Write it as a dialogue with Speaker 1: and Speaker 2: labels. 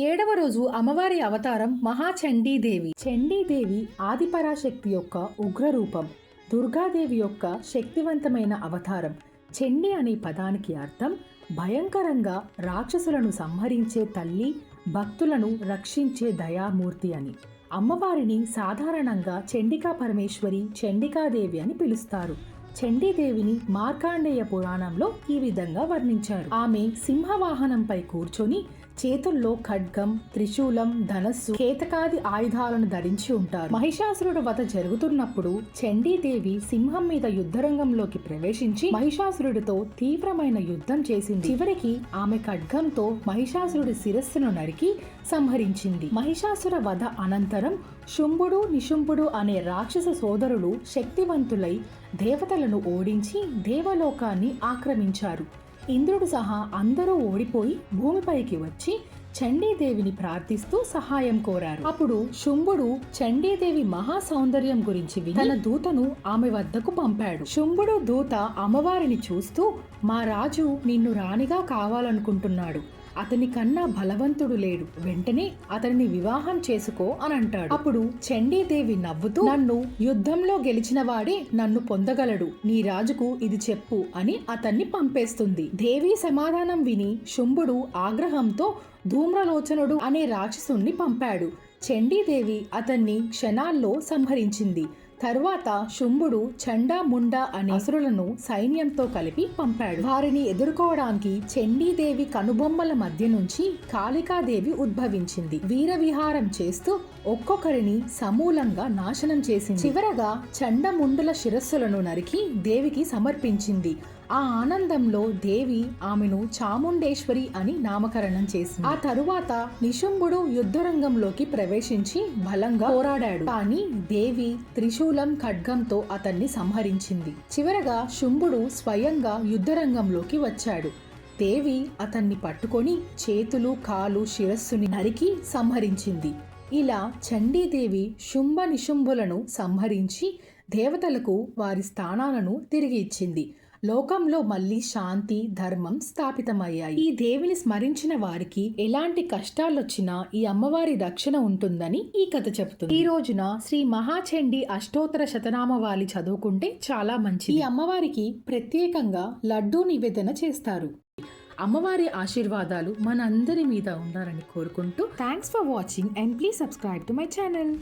Speaker 1: ఏడవ రోజు అమ్మవారి అవతారం మహాచండీదేవి. చండీదేవి ఆదిపరాశక్తి యొక్క ఉగ్రరూపం దుర్గాదేవి యొక్క శక్తివంతమైన అవతారం. చండి అనే పదానికి అర్థం భయంకరంగా రాక్షసులను సంహరించే తల్లి భక్తులను రక్షించే దయామూర్తి అని. అమ్మవారిని సాధారణంగా చండికా పరమేశ్వరి చండికాదేవి అని పిలుస్తారు. చండీదేవిని మార్కాండేయ పురాణంలో ఈ విధంగా వర్ణించారు. ఆమె సింహవాహనంపై కూర్చొని చేతుల్లో ఖడ్గం త్రిశూలం ధనస్సు కేతకాది ఆయుధాలను ధరించి ఉంటారు. మహిషాసురుడు వధ జరుగుతున్నప్పుడు చండీదేవి సింహం మీద యుద్ధరంగంలోకి ప్రవేశించి మహిషాసురుడితో తీవ్రమైన యుద్ధం చేసింది. చివరికి ఆమె ఖడ్గంతో మహిషాసురుడి శిరస్సును నరికి సంహరించింది. మహిషాసుర వధ అనంతరం శుంభుడు నిశుంభుడు అనే రాక్షస సోదరులు శక్తివంతులై దేవతలను ఓడించి దేవలోకాన్ని ఆక్రమించారు. ఇంద్రుడు సహా అందరూ ఓడిపోయి భూమిపైకి వచ్చి చండీదేవిని ప్రార్థిస్తూ సహాయం కోరారు. అప్పుడు శుంభుడు చండీదేవి మహా సౌందర్యం గురించి తన దూతను ఆమె వద్దకు పంపాడు. శుంభుడు దూత అమ్మవారిని చూస్తూ మా రాజు నిన్ను రాణిగా కావాలనుకుంటున్నాడు. అతని కన్నా బలవంతుడు లేడు. వెంటనే అతనిని వివాహం చేసుకో అని అంటాడు. అప్పుడు చండీదేవి నవ్వుతూ నన్ను యుద్ధంలో గెలిచిన వాడే నన్ను పొందగలడు. నీ రాజుకు ఇది చెప్పు అని అతన్ని పంపేస్తుంది. దేవి సమాధానం విని శుంభుడు ఆగ్రహంతో ధూమ్రలోచనుడు అనే రాక్షసుణ్ణి పంపాడు. చండీదేవి అతన్ని క్షణాల్లో సంహరించింది. తర్వాత శుంభుడు చండా ముండా అనే అసురులను సైన్యంతో కలిపి పంపాడు. వారిని ఎదుర్కోవడానికి చండీదేవి కనుబొమ్మల మధ్య నుంచి కాళికాదేవి ఉద్భవించింది. వీరవిహారం చేస్తూ ఒక్కొక్కరిని సమూలంగా నాశనం చేసింది. చివరగా చండముండుల శిరస్సులను నరికి దేవికి సమర్పించింది. ఆ ఆనందంలో దేవి ఆమెను చాముండేశ్వరి అని నామకరణం చేసింది. ఆ తరువాత నిశుంభుడు యుద్ధరంగంలోకి ప్రవేశించి బలంగా పోరాడాడు. కానీ దేవి త్రిశూలం ఖడ్గంతో అతన్ని సంహరించింది. చివరగా శుంభుడు స్వయంగా యుద్ధరంగంలోకి వచ్చాడు. దేవి అతన్ని పట్టుకొని చేతులు కాలు శిరస్సుని నరికి సంహరించింది. ఇలా చండీదేవి శుంభ నిశుంభులను సంహరించి దేవతలకు వారి స్థానాలను తిరిగి ఇచ్చింది. లోకంలో మళ్ళీ శాంతి ధర్మం స్థాపితమయ్యాయి. ఈ దేవిని స్మరించిన వారికి ఎలాంటి కష్టాలొచ్చినా ఈ అమ్మవారి రక్షణ ఉంటుందని ఈ కథ చెబుతుంది. ఈ రోజున శ్రీ మహాచండి అష్టోత్తర శతనామవాలి చదువుకుంటే చాలా మంచిది. ఈ అమ్మవారికి ప్రత్యేకంగా లడ్డూ నివేదన చేస్తారు. అమ్మవారి ఆశీర్వాదాలు మనందరి మీద ఉండాలని కోరుకుంటూ thanks for watching and please subscribe to my channel.